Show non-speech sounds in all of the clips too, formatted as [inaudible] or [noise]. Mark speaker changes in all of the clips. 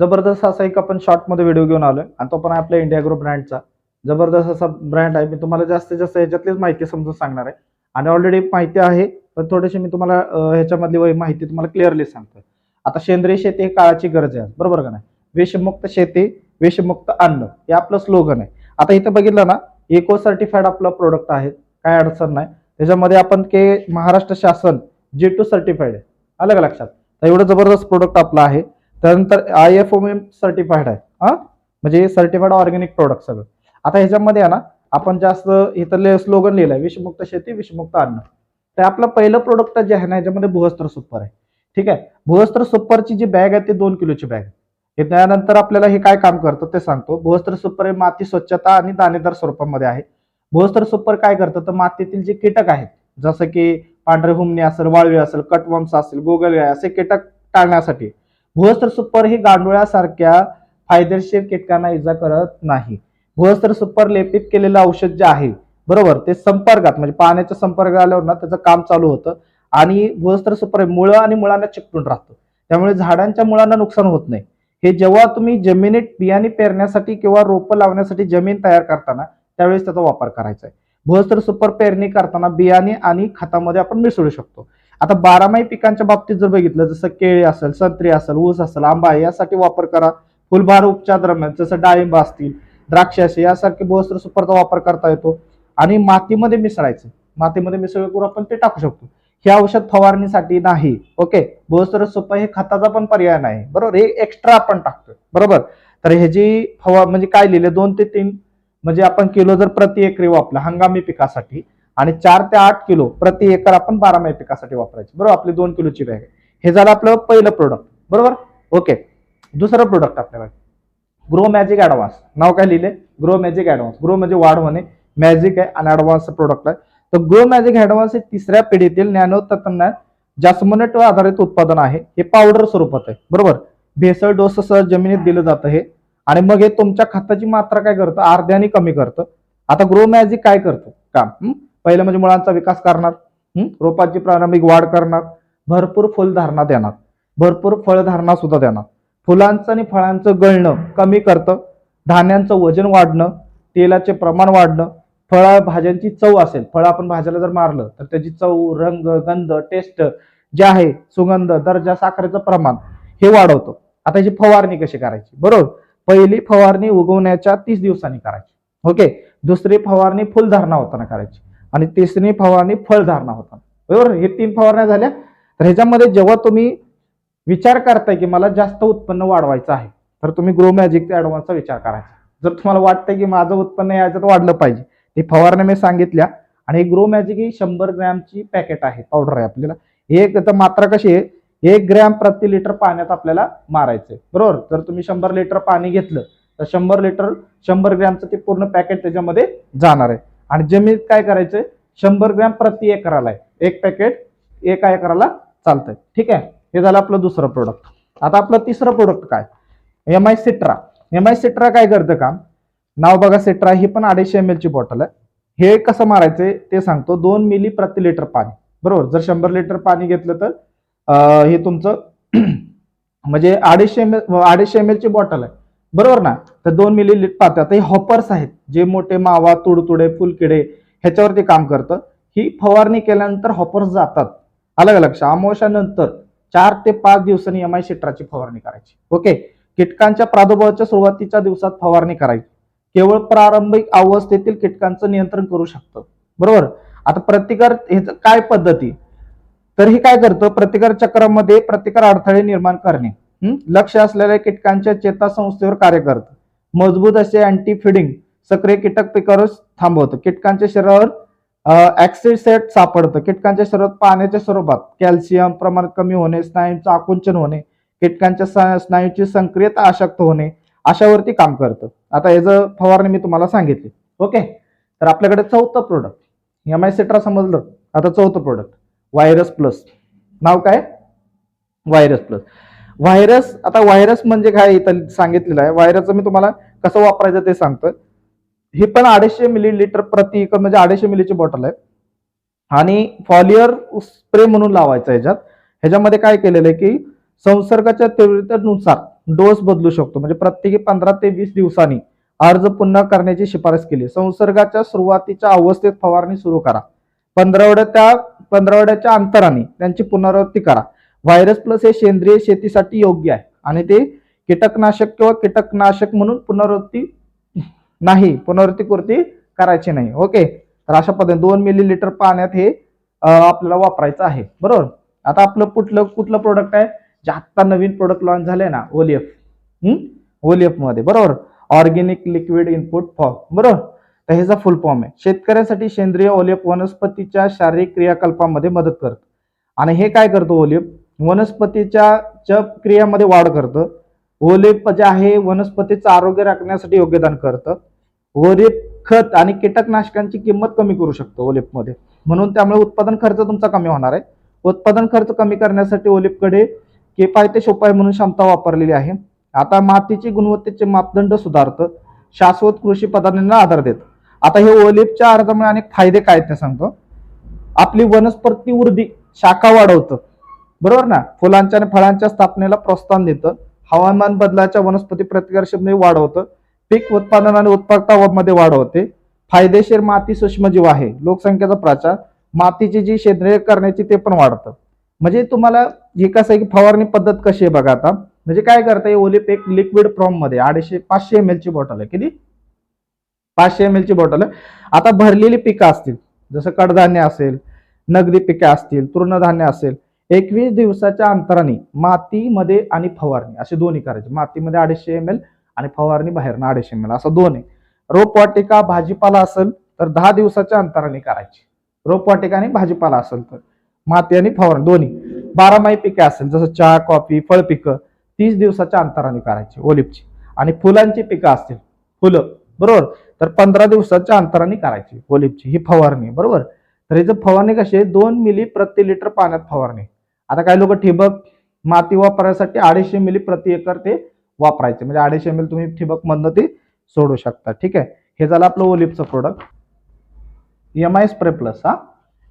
Speaker 1: जबरदस्त असा एक आपण शॉर्टमध्ये व्हिडिओ घेऊन आलोय. आणि तो पण आपल्या इंडिया ग्रुप ब्रँडचा जबरदस्त असा ब्रँड आहे. मी तुम्हाला जास्तीत जास्त ह्याच्यातलीच माहिती समजून सांगणार आहे. आणि ऑलरेडी माहिती आहे पण थोडीशी मी तुम्हाला ह्याच्यामधली माहिती तुम्हाला क्लिअरली सांगतोय. आता सेंद्रिय शेती ही काळाची गरज आहे. बरोबर का नाही? विषमुक्त शेती विषमुक्त अन्न हे आपलं स्लोगन आहे. आता इथं बघितलं ना इको सर्टिफाईड आपलं प्रोडक्ट आहे काय अडचण नाही. त्याच्यामध्ये आपण के महाराष्ट्र शासन जी टू सर्टिफाईड आहे. आलं का लक्षात? तर एवढं जबरदस्त प्रोडक्ट आपलं आहे. त्यानंतर आय एफ ओम सर्टिफाईड आहे. हा? म्हणजे सर्टिफाईड ऑर्गॅनिक प्रोडक्ट सगळं. आता ह्याच्यामध्ये आहे ना आपण जास्त इथं स्लोगन लिहिलंय विषमुक्त शेती विषमुक्त अन्न. तर आपलं पहिलं प्रोडक्ट जे आहे ना ह्याच्यामध्ये भुहस्त्र सुपर आहे. ठीक आहे? भुहस्त्र सुपरची जी बॅग आहे ती दोन किलोची बॅग आहे. हे त्यानंतर आपल्याला हे काय काम करतं ते सांगतो. भुहस्त्र सुपर हे माती स्वच्छता आणि दाणेदार स्वरूपामध्ये आहे. भुहस्त्र सुपर काय करतं? तर मातीतील जे कीटक आहेत जसं की पांढरे हुमणी असेल वाळवी असेल कटवंस असेल गोगलगाय असे कीटक टाळण्यासाठी भुवस्त्र सुपर ही गांडुळ्यासारख्या फायदेशीर कीटकांना इजा करत नाही. भुवस्त्र सुपर लेपित केलेलं औषध जे आहे बरोबर ते संपर्कात म्हणजे पाण्याच्या संपर्क आल्यावर ना त्याचं काम चालू होतं आणि भुवस्त्र सुपर मुळं आणि मुळांना चिकटून राहतं. त्यामुळे झाडांच्या मुळांना नुकसान होत नाही. हे जेव्हा तुम्ही जमिनीत बियाणे पेरण्यासाठी किंवा रोपं लावण्यासाठी जमीन तयार करताना त्यावेळेस त्याचा वापर करायचा आहे. भुवस्त्र सुपर पेरणी करताना बियाणे आणि खतामध्ये आपण मिसळू शकतो. आता बारामाही पिकांच्या बाबतीत जर बघितलं जसं केळी असेल संत्री असेल ऊस असेल आंबा यासाठी वापर करा. फुलभार उपचार दरम्यान जसं डाळिंब असतील द्राक्ष असे यासारखे बहुस्त्र सुपरचा वापर करता येतो. आणि मातीमध्ये मिसळायचं. मातीमध्ये मिसळ करून आपण ते टाकू शकतो. हे औषध फवारणीसाठी नाही. ओके? बहुस्त्र सुपर हे खताचा पण पर्याय नाही. बरोबर? हे एक्स्ट्रा आपण टाकतोय. बरोबर? तर ह्याची फवा म्हणजे काय लिहिले? दोन ते तीन. म्हणजे आपण किलो जर प्रति एकरी वापरला हंगामी पिकासाठी आणि चार ते आठ किलो प्रति एकर आपण बारामाही पिकासाठी वापरायचे. बरोबर? आपली दोन किलोची बॅग आहे. हे झालं आपलं पहिलं प्रोडक्ट बरोबर? ओके दुसरं प्रोडक्ट आपल्याकडे. ग्रो मॅजिक ऍडव्हान्स नाव काय लिहिले? ग्रो मॅजिक ऍडव्हान्स ग्रो म्हणजे वाढ होणे. मॅजिक आहे आणि ऍडव्हान्स प्रोडक्ट आहे. तर ग्रो मॅजिक ऍडव्हान्स हे तिसऱ्या पिढीतील नॅनो तंत्रज्ञान जास्मोनेट आधारित उत्पादन आहे. हे पावडर स्वरूपात आहे. बरोबर? भेसळ डोस सहज जमिनीत दिलं जातं हे. आणि मग हे तुमच्या खताची मात्रा काय करतं? अर्ध्याने कमी करतं. आता ग्रो मॅजिक काय करतं? काम पहिलं म्हणजे मुळांचा विकास करणार रोपाची प्रारंभिक वाढ करणार भरपूर फुलधारणा देणार भरपूर फळधारणा सुद्धा देणार. फुलांचं आणि फळांचं गळणं कमी करतं धान्यांचं वजन वाढणं तेलाचे प्रमाण वाढणं फळ भाज्यांची चव असेल फळ आपण भाज्याला जर मारलं तर त्याची चव रंग गंध टेस्ट जे आहे सुगंध दर्जा साखरेचं प्रमाण हे वाढवतो. आता याची फवारणी कशी करायची? बरोबर? पहिली फवारणी उगवण्याच्या तीस दिवसांनी करायची. ओके? दुसरी फवारणी फुलधारणा होताना करायची. आणि तिसरी फवारणी फळधारणा होता. बरोबर? हे तीन फवारण्या झाल्या. तर ह्याच्यामध्ये जेव्हा तुम्ही विचार करताय की मला जास्त उत्पन्न वाढवायचं आहे तर तुम्ही ग्रो मॅजिक ऍडव्हान्सचा विचार करायचा. जर तुम्हाला वाटतंय की माझं उत्पन्न याच्यात वाढलं पाहिजे हे फवारण्या मी सांगितल्या आणि ग्रो मॅजिक ही शंभर ग्रॅमची पॅकेट आहे पावडर आहे आपल्याला. एक तर मात्रा कशी आहे? एक ग्रॅम प्रति लिटर पाण्यात आपल्याला मारायचंय. बरोबर? जर तुम्ही शंभर लिटर पाणी घेतलं तर शंभर लिटर शंभर ग्रॅमचं ते पूर्ण पॅकेट त्याच्यामध्ये जाणार आहे. आणि जमिनीत काय करायचंय? शंभर ग्रॅम प्रति एकराला आहे. एक पॅकेट एका एकराला चालतंय. ठीक आहे? हे झालं आपलं दुसरं प्रोडक्ट आता आपलं तिसरं प्रोडक्ट काय? एम आय सिट्रा एम आय सिट्रा काय करतं काम? नाव बघा सिट्रा ही पण अडीचशे एम एलची बॉटल आहे. हे कसं मारायचंय? ते सांगतो. दोन मिली प्रति लिटर पाणी. बरोबर? जर शंभर लिटर पाणी घेतलं तर हे तुमचं [clears throat] म्हणजे अडीचशे एम एल अडीचशे एम एलची बॉटल आहे. बरोबर ना? तर दोन मिली लिटर आता हे हॉपर्स आहेत जे मोठे मावा तुडतुडे फुलकिडे ह्याच्यावरती काम करतं. ही फवारणी केल्यानंतर हॉपर्स जातात. अलग लक्ष अमावश्यानंतर चार ते पाच दिवसांनी एम आय सिट्राची फवारणी करायची. ओके कीटकांच्या प्रादुर्भावाच्या सुरुवातीच्या दिवसात फवारणी करायची. केवळ प्रारंभिक अवस्थेतील कीटकांचं नियंत्रण करू शकतं. बरोबर? आता प्रतिकार ह्याचं काय पद्धती? तर हे काय करतं? प्रतिकार चक्रामध्ये प्रतिकार अडथळे निर्माण करणे. लक्ष असलेल्या कीटकांच्या चेतासंस्थेवर कार्य करतं. मजबूत असे अँटी फिडिंग सक्रिय कीटक पिकावर थांबवतं. कीटकांच्या शरीरावर ऍक्सिसेट सापडतं. कीटकांच्या शरीरात पाण्याच्या स्वरूपात कॅल्शियम प्रमाण कमी होणे स्नायूंचं आकुंचन होणे कीटकांच्या स्नायूची संक्रियता अशक्त होणे अशावरती काम करतं. आता याचं फवारणी मी तुम्हाला सांगितली. ओके? तर आपल्याकडे चौथं प्रोडक्ट एम आय सेट्रा समजलं. आता चौथं प्रोडक्ट व्हायरस प्लस नाव काय? व्हायरस प्लस व्हायरस आता व्हायरस म्हणजे काय इथं सांगितलेलं आहे. व्हायरसचं मी तुम्हाला कसं वापरायचं ते सांगतोय. ही पण अडीचशे मिली लिटर प्रति एकर म्हणजे अडीचशे मिलीची बॉटल आहे. आणि फॉलियर स्प्रे म्हणून लावायचं ह्याच्यात. ह्याच्यामध्ये काय केलेलं आहे की संसर्गाच्या तीव्रतेनुसार डोस बदलू शकतो. म्हणजे प्रत्येकी पंधरा ते वीस दिवसांनी अर्ज पुन्हा करण्याची शिफारस केली संसर्गाच्या सुरुवातीच्या अवस्थेत फवारणी सुरू करा. पंधरावड्या त्या पंधरावड्याच्या अंतराने त्यांची पुनरावृत्ती करा. व्हायरस प्लस हे सेंद्रिय शेतीसाठी योग्य आहे. आणि ते कीटकनाशक किंवा कीटकनाशक म्हणून पुनरावृत्ती नाही पुनरावृत्ती कृती करायची नाही. ओके तर अशा पद्धतीने दोन मिलीलिटर पाण्यात हे आपल्याला वापरायचं आहे. बरोबर? आता आपलं कुठलं कुठलं प्रोडक्ट आहे? जे आत्ता नवीन प्रोडक्ट लॉन्च झालंय ना ओलिएफ. ओलिएफमध्ये बरोबर? ऑर्गेनिक लिक्विड इनपुट फॉर्म बरोबर? तर ह्याचा फुल फॉर्म आहे. शेतकऱ्यांसाठी सेंद्रिय ओलिएफ वनस्पतीच्या शारीरिक क्रियाकल्पामध्ये मदत करतं. आणि हे काय करतो ओलिएफ? वनस्पतीच्या च्या क्रियामध्ये वाढ करतं. ओलिप जे आहे वनस्पतीचं आरोग्य राखण्यासाठी योगदान करतं. ओलिप खत आणि कीटकनाशकांची किंमत कमी करू शकतो ओलिपमध्ये. म्हणून त्यामुळे उत्पादन खर्च तुमचा कमी होणार आहे. उत्पादन खर्च कमी करण्यासाठी ओलिपकडे किफायतेचे उपाय म्हणून क्षमता वापरलेली आहे. आता मातीची गुणवत्तेचे मापदंड सुधारतं. शाश्वत कृषी पदार्थांना आधार देत. आता हे ओलिपच्या अर्जामुळे अनेक फायदे काय आहेत ते सांगतो. आपली वनस्पती वृद्धी शाखा वाढवतं. बरोबर ना? फुलांच्या आणि फळांच्या स्थापनेला प्रोत्साहन देतं. हवामान बदलाच्या वनस्पती प्रतिकारक्षमते वाढवतं पीक उत्पादन आणि उत्पादकता मध्ये वाढ होते. फायदेशीर माती सूक्ष्मजीव आहे. लोकसंख्येचा प्रचार. मातीची जी सेंद्रिय करण्याची ते पण वाढतं. म्हणजे तुम्हाला हे कसं आहे की फवारणी पद्धत कशी आहे बघा आता. म्हणजे काय करता येईल? ओलिप एक लिक्विड फॉर्ममध्ये अडीचशे पाचशे एम ची बॉटल आहे. किती? पाचशे एम ची बॉटल आहे. आता भरलेली पिकं असतील. जसं कडधान्य असेल नगदी पिके असतील तृणधान्य असेल. एकवीस दिवसाच्या अंतराने मातीमध्ये आणि फवारणी असे दोन्ही करायचे. मातीमध्ये अडीचशे एम एल आणि फवारणी बाहेरनं अडीचशे एम एल असं दोन आहे. रोपवाटिका भाजीपाला असेल तर दहा दिवसाच्या अंतराने करायची. रोपवाटिका आणि भाजीपाला असेल तर माती आणि फवारणी दोन्ही. बारामाही पिके असेल जसं चहा कॉफी फळ पिकं तीस दिवसाच्या अंतराने करायची ओलिपची. आणि फुलांची पिकं असतील फुलं बरोबर? तर पंधरा दिवसाच्या अंतराने करायची ओलिपची. ही फवारणी बरोबर? तर याचं फवारणी कशी आहे? दोन मिली प्रति लिटर पाण्यात फवारणी आता काही लोक ठिबक माती वापरायसाठी अडीचशे मिली प्रति एकर ते वापरायचे. म्हणजे अडीचशे मिली तुम्ही ठिबक मधनं ते सोडू शकता. ठीक आहे? हे झालं आपलं ओलिपचं product M I spray plus हा.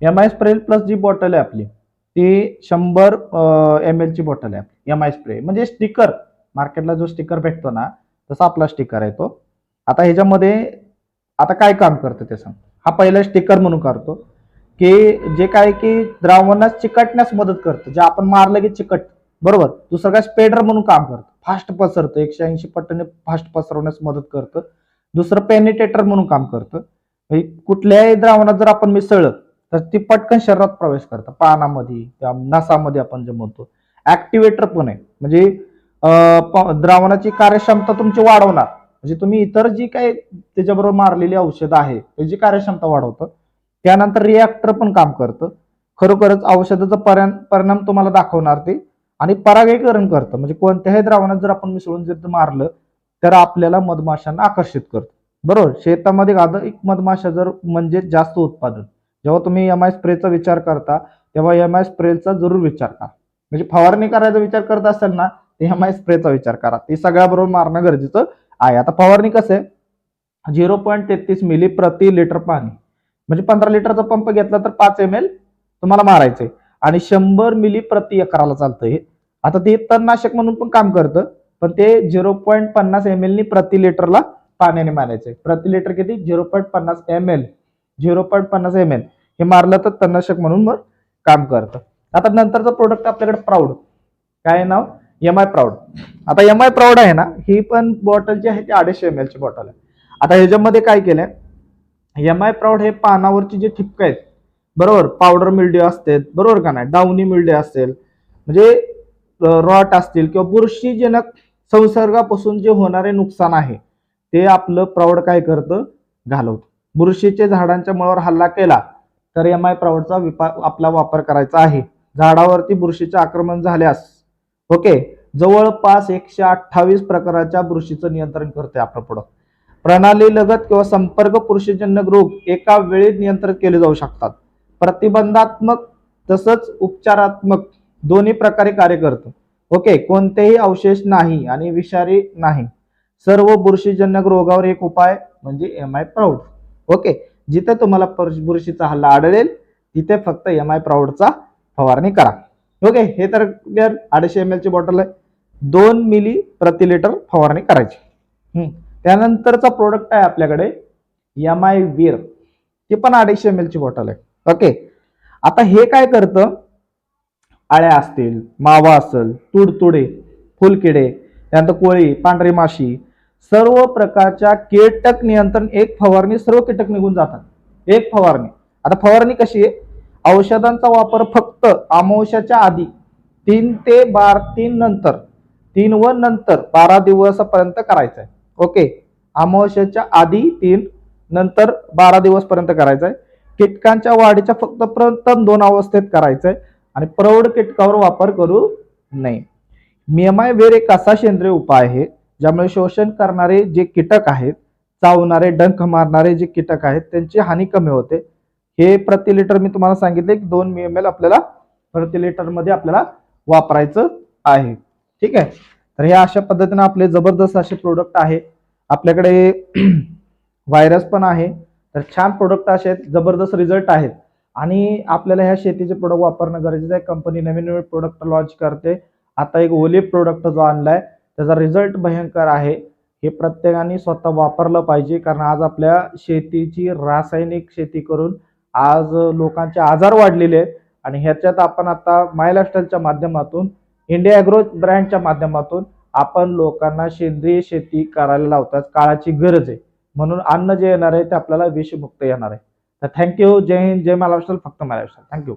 Speaker 1: एम आय स्प्रे प्लस जी बॉटल आहे आपली ती शंभर एम एल ची बॉटल आहे. एम आय स्प्रे म्हणजे स्टिकर मार्केटला जो स्टिकर भेटतो ना तसा आपला स्टिकर आहे तो. आता ह्याच्यामध्ये आता काय काम करतं ते सांग. हा पहिला स्टिकर म्हणून करतो की जे काय की द्रावणास चिकटण्यास मदत करतं जे आपण मारलं की चिकट बरोबर? दुसरं काय स्पेडर म्हणून काम करतं. फास्ट पसरतं एकशे ऐंशी पट्टीने फास्ट पसरवण्यास मदत करतं. दुसरं पेनिटेटर म्हणून काम करतं. म्हणजे कुठल्याही द्रावणात जर आपण मिसळलं तर ती पटकन शरीरात प्रवेश करतं. पानामध्ये त्या नसामध्ये आपण जे म्हणतो ऍक्टिवेटर पण आहे. म्हणजे प- द्रावणाची कार्यक्षमता तुमची वाढवणार. म्हणजे तुम्ही इतर जी काही त्याच्याबरोबर मारलेली औषधं आहे त्याची कार्यक्षमता वाढवतं. त्यानंतर रिॲक्टर पण काम करतं. खरोखरच औषधाचा परिणाम परिणाम तुम्हाला दाखवणार ते. आणि परागीकरण करतं. म्हणजे कोणत्याही द्रावणात जर आपण मिसळून जर मारलं तर आपल्याला मधमाशांना आकर्षित करतं. बरोबर? शेतामध्ये एक मधमाशा जर म्हणजे जास्त उत्पादन. जेव्हा तुम्ही एम आय स्प्रेचा विचार करता तेव्हा एम आय स्प्रेचा जरूर विचार करा. म्हणजे फवारणी करायचा विचार करत असेल ना एम आय स्प्रेचा विचार करा. ते सगळ्याबरोबर मारणं गरजेचं आहे. आता फवारणी कसं आहे? झिरो पॉईंट तेहतीस मिली प्रति लिटर पाणी. म्हणजे पंधरा लिटरचा पंप घेतला तर पाच एम एल तुम्हाला मारायचंय. आणि शंभर मिली प्रति एकराला चालतं हे. आता ते तणनाशक म्हणून पण काम करतं पण ते झिरो पॉईंट पन्नास एम एल प्रति लिटरला पाण्याने मारायचंय. प्रति लिटर किती? झिरो पॉईंट पन्नास एम एल झिरो पॉईंट पन्नास एम एल हे मारलं तर तणनाशक म्हणून मग काम करतं. आता नंतरचं प्रोडक्ट आपल्याकडे प्राऊड काय आहे नाव? एम आय प्राऊड आता एम आय प्राऊड आहे ना ही पण बॉटल जी आहे ती अडीचशे एम ची बॉटल आहे. आता ह्याच्यामध्ये काय केलंय? एम आय प्राऊड हे पानावरची जे ठिपकं आहेत बरोबर? पावडर मिल्ड्यू असतात बरोबर का नाही? डाऊनी मिल्ड्यू असेल म्हणजे रॉट असतील किंवा बुरशीजनक संसर्गापासून जे होणारे नुकसान आहे ते आपलं प्रौढ काय करतं? घालवतं. बुरशीचे झाडांच्या मुळावर हल्ला केला तर एम आय प्राऊडचा विपा आपला वापर करायचा आहे. झाडावरती बुरशीचे आक्रमण झाल्यास ओके? जवळपास एकशे अठ्ठावीस प्रकाराच्या बुरशीचं नियंत्रण करते आपलं पुढं. प्रणाली लगत किंवा संपर्क पुरुषजन्य रोग एका वेळी नियंत्रित केले जाऊ शकतात. प्रतिबंधात्मक तसंच उपचारात्मक दोन्ही प्रकारे कार्य करतं. ओके कोणतेही अवशेष नाही आणि विषारी नाही. सर्व बुरशीजन्य रोगावर एक उपाय म्हणजे एम आय प्राऊड ओके जिथे तुम्हाला बुरशीचा हल्ला आढळेल तिथे फक्त एम आय प्राऊडचा फवारणी करा. ओके हे तर अडीचशे एम एलची बॉटल आहे. दोन मिली प्रति लिटर फवारणी करायची. हम्म. त्यानंतरचा प्रोडक्ट आहे आपल्याकडे एम आय वीर ती पण अडीचशे एम एलची बॉटल आहे. ओके आता हे काय करतं? आळ्या असतील मावा असेल तुडतुडे फुलकिडे त्यानंतर कोळी पांढरी माशी सर्व प्रकारच्या कीटक नियंत्रण एक फवारणी सर्व कीटक निघून जातात. एक फवारणी. आता फवारणी कशी आहे? औषधांचा वापर फक्त अमावश्याच्या आधी तीन ते बार तीन नंतर तीन व नंतर बारा दिवसापर्यंत करायचं आहे. ओके. अमावस्याच्या आधी तीन नंतर बारा दिवस पर्यंत करायचं आहे कीटकांच्या वाढीच्या फक्त प्रथम दोन अवस्थेत करायचं आहे आणि प्रौढ कीटकावर वापर करू नये. मियमाय वेर एक असा सेंद्रिय उपाय आहे ज्यामुळे शोषण करणारे जे कीटक आहेत चावणारे डंख मारणारे जे कीटक आहेत त्यांची हानी कमी होते. हे प्रति लिटर मी तुम्हाला सांगितले की दोन एम एल आपल्याला प्रति लिटरमध्ये आपल्याला वापरायचं आहे. ठीक आहे? तर हे अशा पद्धतीने आपले जबरदस्त असे प्रोडक्ट आहे. आपल्याकडे [clears throat] व्हायरस पण आहे. तर छान प्रोडक्ट असे आहेत जबरदस्त रिझल्ट आहेत. आणि आपल्याला ह्या शेतीचे प्रोडक्ट वापरणं गरजेचं आहे. कंपनी नवीन नवीन प्रोडक्ट लॉन्च करते. आता एक ओलिप प्रोडक्ट जो आणलाय त्याचा रिझल्ट भयंकर आहे. हे प्रत्येकाने स्वतः वापरलं पाहिजे. कारण आज आपल्या शेतीची रासायनिक शेती करून आज लोकांचे आजार वाढलेले आहेत. आणि ह्याच्यात आपण आता माय लाईफस्टाईलच्या माध्यमातून इंडिया ॲग्रो ब्रँडच्या माध्यमातून आपण लोकांना सेंद्रिय शेती करायला लावतात. काळाची गरज आहे. म्हणून अन्न जे येणार आहे ते आपल्याला विषमुक्त येणार आहे. तर थँक्यू जय हिंद. जय महाराष्ट्र. फक्त महाराष्ट्र. Thank you